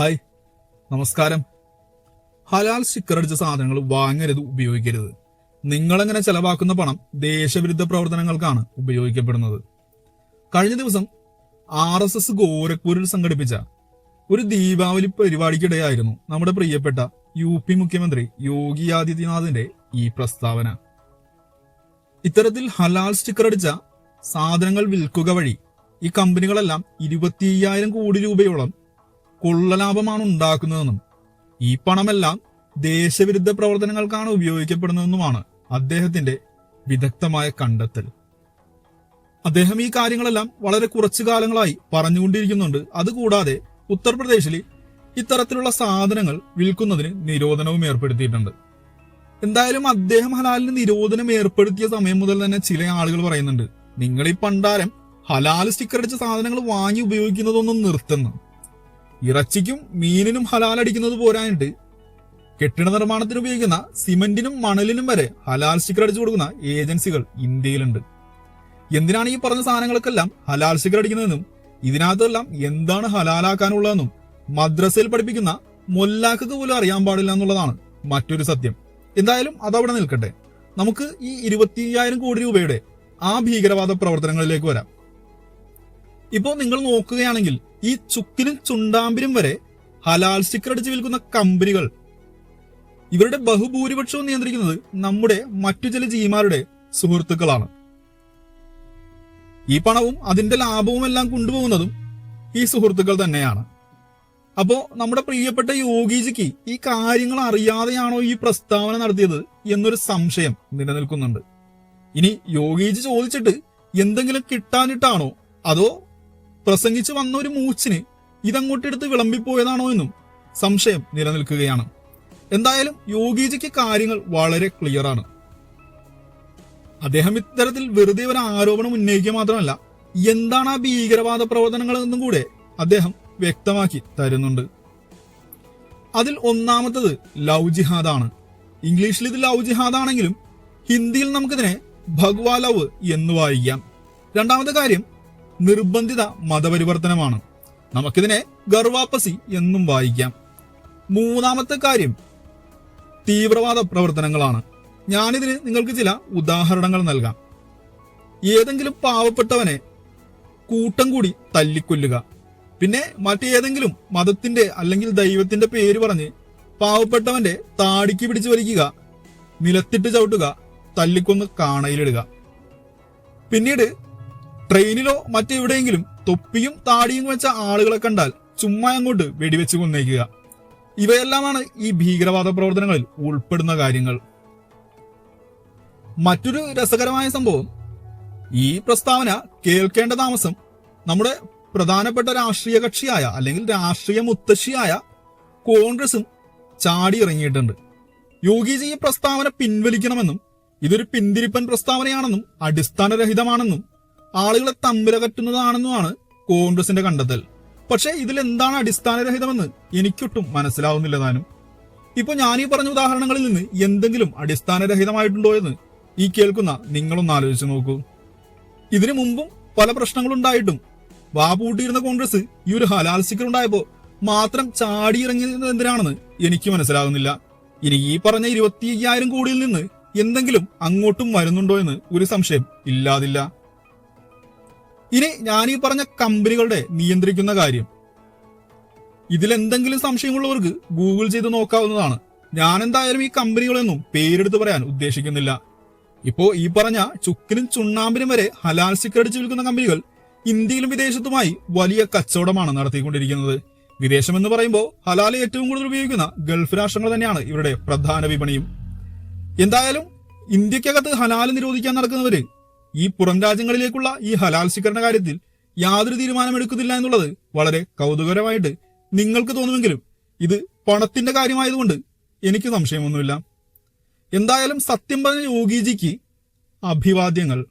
Hi. നമസ്കാരം. ഹലാൽ sticker സാധനങ്ങൾ വാങ്ങരുത് ഉപയോഗിക്കരുത്. നിങ്ങളെങ്ങനെ ചെലവാക്കുന്ന പണം ദേശവിരുദ്ധ പ്രവർത്തനങ്ങൾക്കാണ് ഉപയോഗിക്കപ്പെടുന്നത്. കഴിഞ്ഞ ദിവസം ആർ എസ് എസ് ഗോരഖ്പൂരിൽ സംഘടിപ്പിച്ച ഒരു ദീപാവലി പരിപാടിക്കിടെയായിരുന്നു നമ്മുടെ പ്രിയപ്പെട്ട യു പി മുഖ്യമന്ത്രി യോഗി ആദിത്യനാഥിന്റെ ഈ പ്രസ്താവന. ഇത്തരത്തിൽ ഹലാൽ സ്റ്റിക്കർ അടിച്ച സാധനങ്ങൾ വിൽക്കുക വഴി ഈ കമ്പനികളെല്ലാം ഇരുപത്തി അയ്യായിരം കോടി രൂപയോളം കൊള്ളലാഭമാണ് ഉണ്ടാക്കുന്നതെന്നും ഈ പണമെല്ലാം ദേശവിരുദ്ധ പ്രവർത്തനങ്ങൾക്കാണ് ഉപയോഗിക്കപ്പെടുന്നതെന്നുമാണ് അദ്ദേഹത്തിന്റെ വിദഗ്ധമായ കണ്ടെത്തൽ. അദ്ദേഹം ഈ കാര്യങ്ങളെല്ലാം വളരെ കുറച്ചു കാലങ്ങളായി പറഞ്ഞുകൊണ്ടിരിക്കുന്നുണ്ട്. അതുകൂടാതെ ഉത്തർപ്രദേശിൽ ഇത്തരത്തിലുള്ള സാധനങ്ങൾ വിൽക്കുന്നതിന് നിരോധനവും ഏർപ്പെടുത്തിയിട്ടുണ്ട്. എന്തായാലും അദ്ദേഹം ഹലാലിന് നിരോധനം ഏർപ്പെടുത്തിയ സമയം മുതൽ തന്നെ ചില ആളുകൾ പറയുന്നുണ്ട് നിങ്ങൾ ഈ പണ്ടാരം ഹലാൽ സ്റ്റിക്കർ അടിച്ച സാധനങ്ങൾ വാങ്ങി ഉപയോഗിക്കുന്നതൊന്നും നിർത്തുന്നു ഇറച്ചിക്കും മീനിനും ഹലാൽ അടിക്കുന്നത് പോരാഞ്ഞിട്ട് കെട്ടിട നിർമ്മാണത്തിന് ഉപയോഗിക്കുന്ന സിമെന്റിനും മണലിനും വരെ ഹലാൽ സ്റ്റിക്കർ അടിച്ചു കൊടുക്കുന്ന ഏജൻസികൾ ഇന്ത്യയിലുണ്ട്. എന്തിനാണ് ഈ പറഞ്ഞ സാധനങ്ങൾക്കെല്ലാം ഹലാൽ സ്റ്റിക്കർ അടിക്കുന്നതെന്നും ഇതിനകത്തെല്ലാം എന്താണ് ഹലാലാക്കാനുള്ളതെന്നും മദ്രസയിൽ പഠിപ്പിക്കുന്ന മൊല്ലാക്കക്ക് പോലും അറിയാൻ പാടില്ല എന്നുള്ളതാണ് മറ്റൊരു സത്യം. എന്തായാലും അതവിടെ നിൽക്കട്ടെ. നമുക്ക് ഈ ഇരുപത്തി അയ്യായിരം കോടി രൂപയുടെ ആ ഭീകരവാദ പ്രവർത്തനങ്ങളിലേക്ക് വരാം. ഇപ്പോൾ നിങ്ങൾ നോക്കുകയാണെങ്കിൽ ഈ ചുക്കിനും ചുണ്ടാമ്പിനും വരെ ഹലാൽ സ്റ്റിക്കർ അടിച്ച് വിൽക്കുന്ന കമ്പനികൾ. ഇവരുടെ ബഹുഭൂരിപക്ഷവും നിയന്ത്രിക്കുന്നത് നമ്മുടെ മറ്റു ചില ജീമാരുടെ സുഹൃത്തുക്കളാണ്. ഈ പണവും അതിന്റെ ലാഭവും എല്ലാം കൊണ്ടുപോകുന്നതും ഈ സുഹൃത്തുക്കൾ തന്നെയാണ്. അപ്പോ നമ്മുടെ പ്രിയപ്പെട്ട യോഗിജിക്ക് ഈ കാര്യങ്ങൾ അറിയാതെയാണോ ഈ പ്രസ്താവന നടത്തിയത് എന്നൊരു സംശയം നിലനിൽക്കുന്നുണ്ട്. ഇനി യോഗിജി ചോദിച്ചിട്ട് എന്തെങ്കിലും കിട്ടാനിട്ടാണോ അതോ പ്രസംഗിച്ചു വന്ന ഒരു മൂച്ചിന് ഇതങ്ങോട്ടെടുത്ത് വിളമ്പിപ്പോയതാണോ എന്നും സംശയം നിലനിൽക്കുകയാണ്. എന്തായാലും യോഗിജിക്ക് കാര്യങ്ങൾ വളരെ ക്ലിയർ ആണ്. അദ്ദേഹം ഇത്തരത്തിൽ വെറുതെ ഒരു ആരോപണം ഉന്നയിക്കുക മാത്രമല്ല എന്താണ് ആ ഭീകരവാദ പ്രവർത്തനങ്ങൾ എന്നും കൂടെ അദ്ദേഹം വ്യക്തമാക്കി തരുന്നുണ്ട്. അതിൽ ഒന്നാമത്തത് ലവ് ജിഹാദാണ്. ഇംഗ്ലീഷിൽ ഇത് ലവ് ജിഹാദാണെങ്കിലും ഹിന്ദിയിൽ നമുക്കിതിനെ ഭഗവാ ലവ് എന്ന് വായിക്കാം. രണ്ടാമത്തെ കാര്യം നിർബന്ധിത മതപരിവർത്തനമാണ്. നമുക്കിതിനെ ഗർവാപ്പസി എന്നും വായിക്കാം. മൂന്നാമത്തെ കാര്യം തീവ്രവാദ പ്രവർത്തനങ്ങളാണ്. ഞാനിതിന് നിങ്ങൾക്ക് ചില ഉദാഹരണങ്ങൾ നൽകാം. ഏതെങ്കിലും പാവപ്പെട്ടവനെ കൂട്ടം കൂടി തല്ലിക്കൊല്ലുക. പിന്നെ മറ്റേതെങ്കിലും മതത്തിന്റെ അല്ലെങ്കിൽ ദൈവത്തിന്റെ പേര് പറഞ്ഞ് പാവപ്പെട്ടവന്റെ താടിക്ക് പിടിച്ചു വലിക്കുക നിലത്തിട്ട് ചവിട്ടുക തല്ലിക്കൊന്ന് കാണയിലിടുക. പിന്നീട് ട്രെയിനിലോ മറ്റെവിടെയെങ്കിലും തൊപ്പിയും താടിയും വെച്ച ആളുകളെ കണ്ടാൽ ചുമ്മാ അങ്ങോട്ട് വെടിവെച്ച് കൊന്നേക്കുക. ഇവയെല്ലാമാണ് ഈ ഭീകരവാദ പ്രവർത്തനങ്ങളിൽ ഉൾപ്പെടുന്ന കാര്യങ്ങൾ. മറ്റൊരു രസകരമായ സംഭവം ഈ പ്രസ്താവന കേൾക്കേണ്ട താമസം നമ്മുടെ പ്രധാനപ്പെട്ട രാഷ്ട്രീയ കക്ഷിയായ അല്ലെങ്കിൽ രാഷ്ട്രീയ മുത്തശ്ശിയായ കോൺഗ്രസും ചാടി ഇറങ്ങിയിട്ടുണ്ട്. യോഗിജി ഈ പ്രസ്താവന പിൻവലിക്കണമെന്നും ഇതൊരു പിന്തിരിപ്പൻ പ്രസ്താവനയാണെന്നും അടിസ്ഥാനരഹിതമാണെന്നും ആളുകളെ തമ്മിലകറ്റുന്നതാണെന്നുമാണ് കോൺഗ്രസിന്റെ കണ്ടെത്തൽ. പക്ഷേ ഇതിൽ എന്താണ് അടിസ്ഥാനരഹിതമെന്ന് എനിക്കൊട്ടും മനസ്സിലാവുന്നില്ല താനും. ഇപ്പൊ ഞാൻ ഈ പറഞ്ഞ ഉദാഹരണങ്ങളിൽ നിന്ന് എന്തെങ്കിലും അടിസ്ഥാനരഹിതമായിട്ടുണ്ടോ എന്ന് ഈ കേൾക്കുന്ന നിങ്ങളൊന്ന് ആലോചിച്ച് നോക്കൂ. ഇതിനു മുമ്പും പല പ്രശ്നങ്ങളുണ്ടായിട്ടും വാപൂട്ടിയിരുന്ന കോൺഗ്രസ് ഈ ഒരു ഹലാൽ സ്റ്റിക്കർ ഉണ്ടായപ്പോ മാത്രം ചാടിയിറങ്ങിയത് എന്തിനാണെന്ന് എനിക്ക് മനസ്സിലാകുന്നില്ല. ഇനി ഈ പറഞ്ഞ ഇരുപത്തി അയ്യായിരം കോടിയിൽ നിന്ന് എന്തെങ്കിലും അങ്ങോട്ടും വരുന്നുണ്ടോ എന്ന് ഒരു സംശയം ഇല്ലാതില്ല. ഇനി ഞാൻ ഈ പറഞ്ഞ കമ്പനികളുടെ നിയന്ത്രിക്കുന്ന കാര്യം. ഇതിലെന്തെങ്കിലും സംശയമുള്ളവർക്ക് ഗൂഗിൾ ചെയ്ത് നോക്കാവുന്നതാണ്. ഞാൻ എന്തായാലും ഈ കമ്പനികളൊന്നും പേരെടുത്ത് പറയാൻ ഉദ്ദേശിക്കുന്നില്ല. ഇപ്പോ ഈ പറഞ്ഞ ചുക്കിനും ചുണ്ണാമ്പിനും വരെ ഹലാൽ സ്റ്റിക്കർ വിൽക്കുന്ന കമ്പനികൾ ഇന്ത്യയിലും വിദേശത്തുമായി വലിയ കച്ചവടമാണ് നടത്തിക്കൊണ്ടിരിക്കുന്നത്. വിദേശം എന്ന് പറയുമ്പോൾ ഹലാൽ ഏറ്റവും കൂടുതൽ ഉപയോഗിക്കുന്ന ഗൾഫ് രാഷ്ട്രങ്ങൾ തന്നെയാണ് ഇവരുടെ പ്രധാന വിപണിയും. എന്തായാലും ഇന്ത്യക്കകത്ത് ഹലാൽ നിരോധിക്കാൻ നടക്കുന്നവര് ഈ പുറം രാജ്യങ്ങളിലേക്കുള്ള ഈ ഹലാൽ സ്റ്റിക്കറിന്റെ കാര്യത്തിൽ യാതൊരു തീരുമാനമെടുക്കുന്നില്ല എന്നുള്ളത് വളരെ കൗതുകരമായിട്ട് നിങ്ങൾക്ക് തോന്നുമെങ്കിലും ഇത് പണത്തിന്റെ കാര്യമായതുകൊണ്ട് എനിക്ക് സംശയമൊന്നുമില്ല. എന്തായാലും സത്യം പറഞ്ഞ യോഗിജിക്ക് അഭിവാദ്യങ്ങൾ.